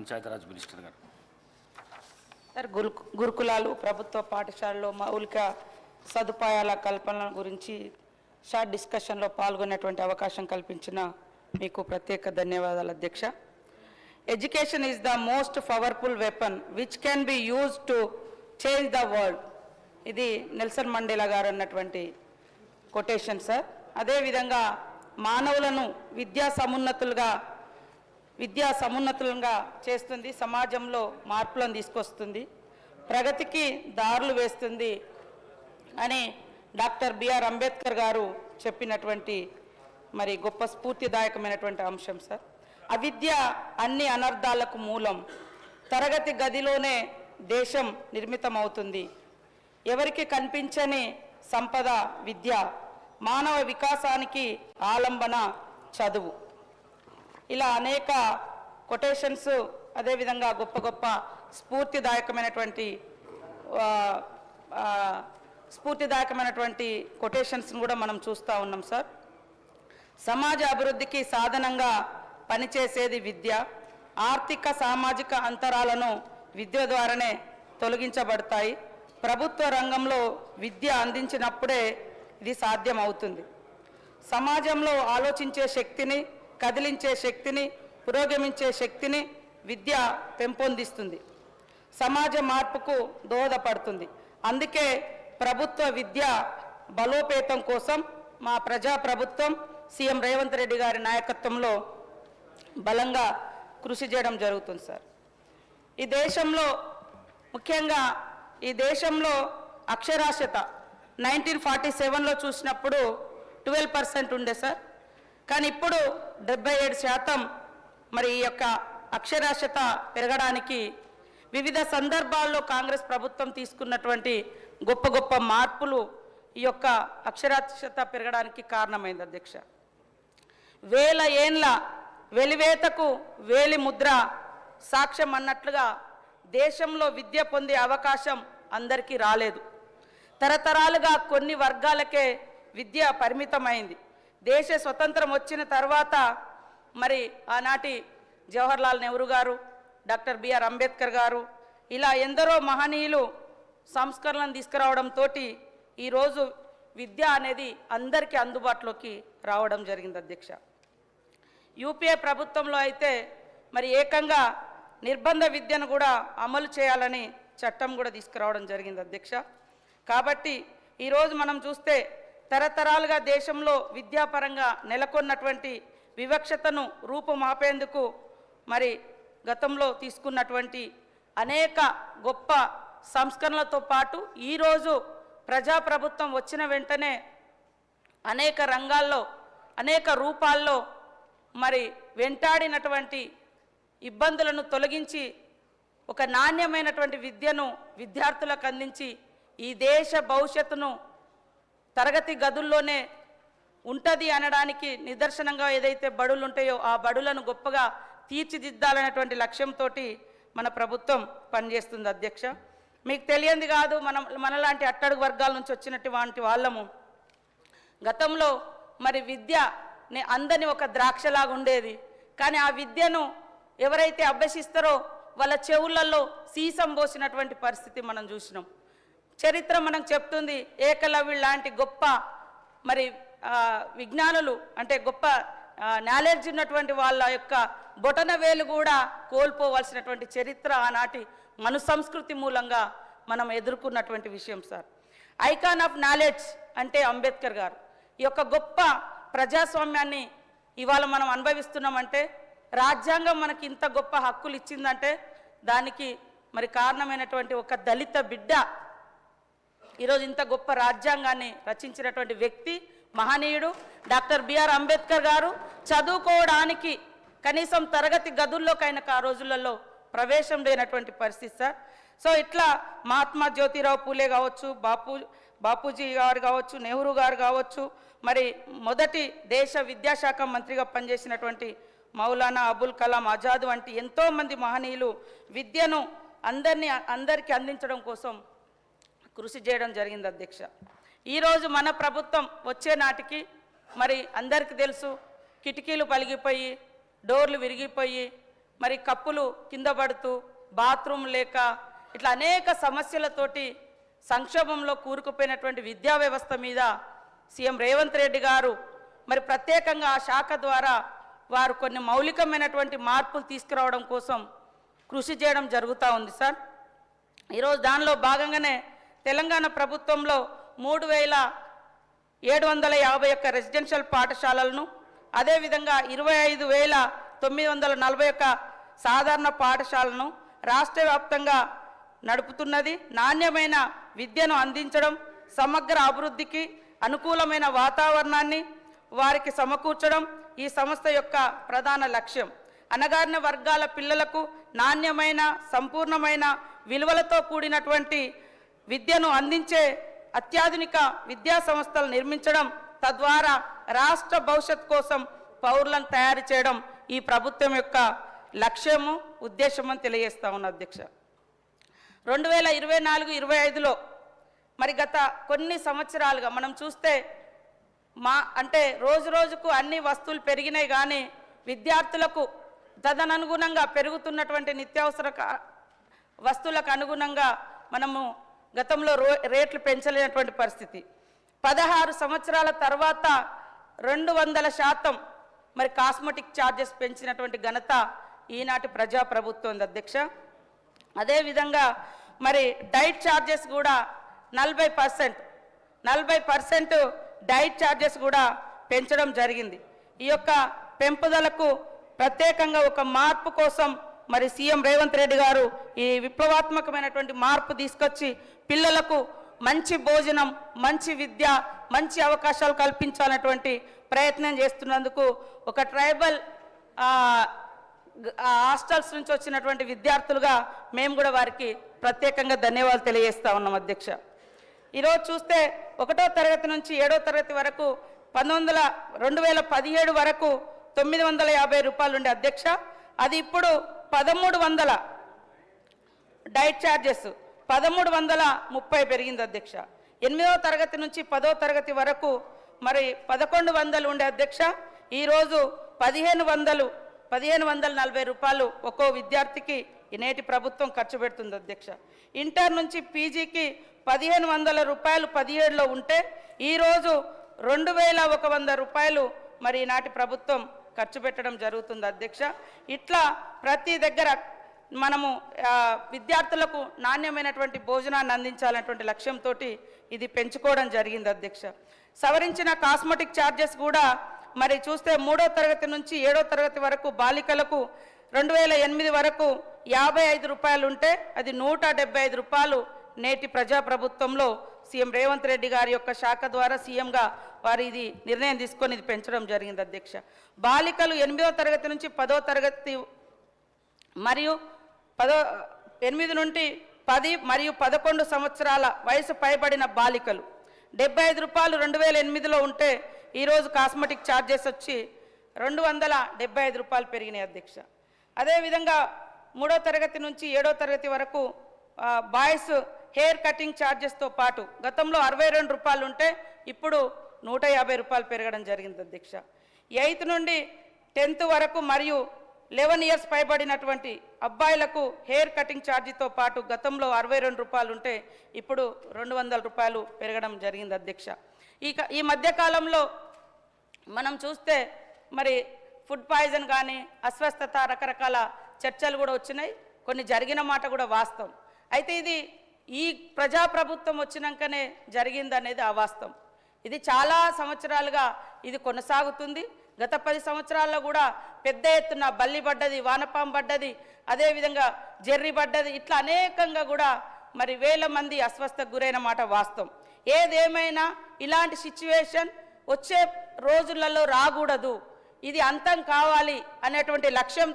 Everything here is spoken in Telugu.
పంచాయతీరాజ్ మినిస్టర్ గారు. సార్ గురు గురుకులాలు ప్రభుత్వ పాఠశాలలో మౌలిక సదుపాయాల కల్పన గురించి షార్ట్ డిస్కషన్లో పాల్గొనేటువంటి అవకాశం కల్పించిన మీకు ప్రత్యేక ధన్యవాదాలు అధ్యక్ష. Education is the most powerful weapon which can be use to change the world. ఇది నెల్సన్ మండేలా గారు అన్నటువంటి కొటేషన్ సార్. అదేవిధంగా మానవులను విద్యా సమున్నతులుగా విద్యా సమున్నతులంగా చేస్తుంది సమాజంలో మార్పులను తీసుకొస్తుంది ప్రగతికి దారులు వేస్తుంది అని డాక్టర్ బిఆర్ అంబేద్కర్ గారు చెప్పినటువంటి మరి గొప్ప స్ఫూర్తిదాయకమైనటువంటి అంశం సార్. అవిద్య అన్ని అనర్థాలకు మూలం. తరగతి గదిలోనే దేశం నిర్మితమవుతుంది. ఎవరికి కనిపించని సంపద విద్య మానవ వికాసానికి ఆలంబన చదువు. ఇలా అనేక కొటేషన్స్ అదేవిధంగా గొప్ప గొప్ప స్ఫూర్తిదాయకమైనటువంటి స్ఫూర్తిదాయకమైనటువంటి కొటేషన్స్ను కూడా మనం చూస్తూ ఉన్నాం సార్. సమాజ అభివృద్ధికి సాధనంగా పనిచేసేది విద్య. ఆర్థిక సామాజిక అంతరాలను విద్య ద్వారానే తొలగించబడతాయి. ప్రభుత్వ రంగంలో విద్య అందించినప్పుడే ఇది సాధ్యం అవుతుంది సమాజంలో ఆలోచించే శక్తిని కదిలించే శక్తిని పురోగమించే శక్తిని విద్య పెంపొందిస్తుంది. సమాజ మార్పుకు దోహదపడుతుంది. అందుకే ప్రభుత్వ విద్య బలోపేతం కోసం మా ప్రజా ప్రభుత్వం సీఎం రేవంత్ రెడ్డి గారి నాయకత్వంలో బలంగా కృషి చేయడం జరుగుతుంది సార్. ఈ దేశంలో ముఖ్యంగా ఈ దేశంలో అక్షరాస్యత నైన్టీన్ ఫార్టీ సెవెన్లో చూసినప్పుడు ట్వెల్వ్ పర్సెంట్ ఉండే సార్. కానీ ఇప్పుడు డెబ్బై ఏడు శాతం మరి ఈ యొక్క అక్షరాస్యత పెరగడానికి వివిధ సందర్భాల్లో కాంగ్రెస్ ప్రభుత్వం తీసుకున్నటువంటి గొప్ప గొప్ప మార్పులు ఈ యొక్క అక్షరాస్యత పెరగడానికి కారణమైంది అధ్యక్ష. వేల ఏండ్ల వెలివేతకు వేలి ముద్ర సాక్ష్యం అన్నట్లుగా దేశంలో విద్య పొందే అవకాశం అందరికీ రాలేదు. తరతరాలుగా కొన్ని వర్గాలకే విద్య పరిమితమైంది. దేశ స్వతంత్రం వచ్చిన తర్వాత మరి ఆనాటి జవహర్లాల్ నెహ్రూ గారు డాక్టర్ బిఆర్ అంబేద్కర్ గారు ఇలా ఎందరో మహనీయులు సంస్కరణలను తీసుకురావడంతో ఈరోజు విద్య అనేది అందరికీ అందుబాటులోకి రావడం జరిగింది అధ్యక్ష. యూపీఏ ప్రభుత్వంలో అయితే మరి ఏకంగా నిర్బంధ విద్యను కూడా అమలు చేయాలని చట్టం కూడా తీసుకురావడం జరిగింది అధ్యక్ష. కాబట్టి ఈరోజు మనం చూస్తే తరతరాలుగా దేశంలో విద్యాపరంగా నెలకొన్నటువంటి వివక్షతను రూపుమాపేందుకు మరి గతంలో తీసుకున్నటువంటి అనేక గొప్ప సంస్కరణలతో పాటు ఈరోజు ప్రజాప్రభుత్వం వచ్చిన వెంటనే అనేక రంగాల్లో అనేక రూపాల్లో మరి వెంటాడినటువంటి ఇబ్బందులను తొలగించి ఒక నాణ్యమైనటువంటి విద్యను విద్యార్థులకు అందించి ఈ దేశ భవిష్యత్తును తరగతి గదుల్లోనే ఉంటుంది అనడానికి నిదర్శనంగా ఏదైతే బడులు ఉంటాయో ఆ బడులను గొప్పగా తీర్చిదిద్దాలనేటువంటి లక్ష్యంతో మన ప్రభుత్వం పనిచేస్తుంది అధ్యక్ష. మీకు తెలియంది కాదు మనం మనలాంటి అట్టడుగు వర్గాల నుంచి వచ్చినటువంటి వాళ్ళము. గతంలో మరి విద్య నే- అందని ఒక ద్రాక్షలాగా ఉండేది. కానీ ఆ విద్యను ఎవరైతే అభ్యసిస్తారో వాళ్ళ చెవులలో సీసం పోసినటువంటి పరిస్థితి మనం చూసినాం. చరిత్ర మనం చెప్తుంది ఏకలవ్యుడు లాంటి గొప్ప మరి విజ్ఞానులు అంటే గొప్ప నాలెడ్జ్ ఉన్నటువంటి వాళ్ళ యొక్క బొటన వేలు కూడా కోల్పోవలసినటువంటి చరిత్ర ఆనాటి మను సంస్కృతి మూలంగా మనం ఎదుర్కొన్నటువంటి విషయం సార్. ఐకాన్ ఆఫ్ నాలెడ్జ్ అంటే అంబేద్కర్ గారు. ఈ యొక్క గొప్ప ప్రజాస్వామ్యాన్ని ఇవాళ మనం అనుభవిస్తున్నామంటే రాజ్యాంగం మనకి ఇంత గొప్ప హక్కులు ఇచ్చిందంటే దానికి మరి కారణమైనటువంటి ఒక దళిత బిడ్డ ఈరోజు ఇంత గొప్ప రాజ్యాంగాన్ని రచించినటువంటి వ్యక్తి మహనీయుడు డాక్టర్ బిఆర్ అంబేద్కర్ గారు. చదువుకోవడానికి కనీసం తరగతి గదుల్లోకైనా ఆ రోజులలో ప్రవేశం లేనటువంటి పరిస్థితి సార్. సో ఇట్లా మహాత్మా జ్యోతిరావు పూలే కావచ్చు బాపు బాపూజీ గారు కావచ్చు నెహ్రూ గారు కావచ్చు మరి మొదటి దేశ విద్యాశాఖ మంత్రిగా పనిచేసినటువంటి మౌలానా అబుల్ కలాం ఆజాద్ వంటి ఎంతోమంది మహనీయులు విద్యను అందరినీ అందరికీ అందించడం కోసం కృషి చేయడం జరిగింది అధ్యక్ష. ఈరోజు మన ప్రభుత్వం వచ్చే నాటికి మరి అందరికీ తెలుసు కిటికీలు పలిగిపోయి డోర్లు విరిగిపోయి మరి కప్పులు కింద పడుతూ బాత్రూమ్ లేక ఇట్లా అనేక సమస్యలతోటి సంక్షోభంలో కూరుకుపోయినటువంటి విద్యా వ్యవస్థ మీద సీఎం రేవంత్ రెడ్డి గారు మరి ప్రత్యేకంగా ఆ శాఖ ద్వారా వారు కొన్ని మౌలికమైనటువంటి మార్పులు తీసుకురావడం కోసం కృషి చేయడం జరుగుతూ ఉంది సార్. ఈరోజు దానిలో భాగంగానే తెలంగాణ ప్రభుత్వంలో మూడు వేల ఏడు వందల యాభై ఒక్క రెసిడెన్షియల్ పాఠశాలలను అదేవిధంగా ఇరవై ఐదు వేల తొమ్మిది వందల నలభై ఒక్క సాధారణ పాఠశాలను రాష్ట్ర వ్యాప్తంగా నడుపుతున్నది. నాణ్యమైన విద్యను అందించడం సమగ్ర అభివృద్ధికి అనుకూలమైన వాతావరణాన్ని వారికి సమకూర్చడం ఈ సంస్థ యొక్క ప్రధాన లక్ష్యం. అణగారిన వర్గాల పిల్లలకు నాణ్యమైన సంపూర్ణమైన విలువలతో కూడినటువంటి విద్యను అందించే అత్యాధునిక విద్యా సంస్థలు నిర్మించడం తద్వారా రాష్ట్ర భవిష్యత్ కోసం పౌరులను తయారు చేయడం ఈ ప్రభుత్వం యొక్క లక్ష్యము ఉద్దేశము అని తెలియజేస్తా ఉన్న అధ్యక్ష. రెండు వేల ఇరవై నాలుగు ఇరవై ఐదులో మరి గత కొన్ని సంవత్సరాలుగా మనం చూస్తే మా అంటే రోజు రోజుకు అన్ని వస్తువులు పెరిగినాయి కానీ విద్యార్థులకు తదననుగుణంగా పెరుగుతున్నటువంటి నిత్యావసర వస్తువులకు అనుగుణంగా మనము గతంలో రో రేట్లు పెంచలేనటువంటి పరిస్థితి. పదహారు సంవత్సరాల తర్వాత రెండు వందల శాతం మరి కాస్మెటిక్ ఛార్జెస్ పెంచినటువంటి ఘనత ఈనాటి ప్రజాప్రభుత్వం అధ్యక్ష. అదేవిధంగా మరి డైట్ ఛార్జెస్ కూడా నలభై పర్సెంట్ నలభై పర్సెంట్ డైట్ ఛార్జెస్ కూడా పెంచడం జరిగింది. ఈ యొక్క పెంపుదలకు ప్రత్యేకంగా ఒక మార్పు కోసం మరి సీఎం రేవంత్ రెడ్డి గారు ఈ విప్లవాత్మకమైనటువంటి మార్పు తీసుకొచ్చి పిల్లలకు మంచి భోజనం మంచి విద్య మంచి అవకాశాలు కల్పించాలన్నటువంటి ప్రయత్నం చేస్తున్నందుకు ఒక ట్రైబల్ ఆ, హాస్టల్స్ నుంచి వచ్చినటువంటి విద్యార్థులుగా మేము కూడా వారికి ప్రత్యేకంగా ధన్యవాదాలు తెలియజేస్తా ఉన్నాం అధ్యక్ష. ఈరోజు చూస్తే ఒకటో తరగతి నుంచి ఏడో తరగతి వరకు పంతొమ్మిది వందల రెండు వేల పదిహేడు వరకు తొమ్మిది వందల యాభై రూపాయలు ఉండే అధ్యక్ష. అది ఇప్పుడు పదమూడు వందల డైట్ ఛార్జెస్ పదమూడు వందల ముప్పై పెరిగింది అధ్యక్ష. ఎనిమిదవ తరగతి నుంచి పదో తరగతి వరకు మరి పదకొండు వందలు ఉండే అధ్యక్ష. ఈరోజు పదిహేను వందలు పదిహేను వందల నలభై రూపాయలు ఒక్కో విద్యార్థికి నేటి ప్రభుత్వం ఖర్చు పెడుతుంది అధ్యక్ష. ఇంటర్ నుంచి పీజీకి పదిహేను వందల రూపాయలు పదిహేడులో ఉంటే ఈరోజు రెండు వేల ఒక వంద రూపాయలు మరి ఈనాటి ప్రభుత్వం ఖర్చు పెట్టడం జరుగుతుంది అధ్యక్ష. ఇట్లా ప్రతి దగ్గర మనము విద్యార్థులకు నాణ్యమైనటువంటి భోజనాన్ని అందించాలనేటువంటి లక్ష్యంతో ఇది పెంచుకోవడం జరిగింది అధ్యక్ష. సవరించిన కాస్మెటిక్ ఛార్జెస్ కూడా మరి చూస్తే మూడో తరగతి నుంచి ఏడో తరగతి వరకు బాలికలకు రెండు వేల ఎనిమిది వరకు యాభై ఐదు రూపాయలు ఉంటే అది నూట డెబ్బై ఐదు రూపాయలు నేటి ప్రజాప్రభుత్వంలో సీఎం రేవంత్ రెడ్డి గారి యొక్క శాఖ ద్వారా సీఎంగా వారు ఇది నిర్ణయం తీసుకొని ఇది పెంచడం జరిగింది అధ్యక్ష. బాలికలు ఎనిమిదో తరగతి నుంచి పదో తరగతి మరియు పదో ఎనిమిది నుండి పది మరియు పదకొండు సంవత్సరాల వయసు పైబడిన బాలికలు. డెబ్బై ఐదు రూపాయలు రెండు వేల ఎనిమిదిలో ఉంటే ఈరోజు కాస్మెటిక్ ఛార్జెస్ వచ్చి రెండు వందల డెబ్బై ఐదు రూపాయలు పెరిగినాయి అధ్యక్ష. అదేవిధంగా మూడో తరగతి నుంచి ఏడో తరగతి వరకు బాయ్స్ హెయిర్ కటింగ్ ఛార్జెస్తో పాటు గతంలో అరవై రెండు రూపాయలు ఉంటే ఇప్పుడు నూట యాభై రూపాయలు పెరగడం జరిగింది అధ్యక్ష ఎయిత్ నుండి టెన్త్ వరకు మరియు లెవెన్ ఇయర్స్ పైబడినటువంటి అబ్బాయిలకు హెయిర్ కటింగ్ ఛార్జీతో పాటు గతంలో అరవై రెండు రూపాయలు ఉంటే ఇప్పుడు రెండు వందల రూపాయలు పెరగడం జరిగింది అధ్యక్ష ఈ ఈ మధ్యకాలంలో మనం చూస్తే మరి ఫుడ్ పాయిజన్ కానీ అస్వస్థత రకరకాల చర్చలు కూడా వచ్చినాయి. కొన్ని జరిగిన మాట కూడా వాస్తవం. అయితే ఇది ఈ ప్రజాప్రభుత్వం వచ్చినాకనే జరిగింది అనేది అవాస్తవం. ఇది చాలా సంవత్సరాలుగా ఇది కొనసాగుతుంది. గత పది సంవత్సరాల్లో కూడా పెద్ద ఎత్తున బల్లి పడ్డది వానపాం పడ్డది అదేవిధంగా జెర్రీ పడ్డది ఇట్లా అనేకంగా కూడా మరి వేల మంది అస్వస్థకు గురైన మాట వాస్తవం. ఏదేమైనా ఇలాంటి సిచ్యువేషన్ వచ్చే రోజులలో రాకూడదు. ఇది అంతం కావాలి అనేటువంటి లక్ష్యం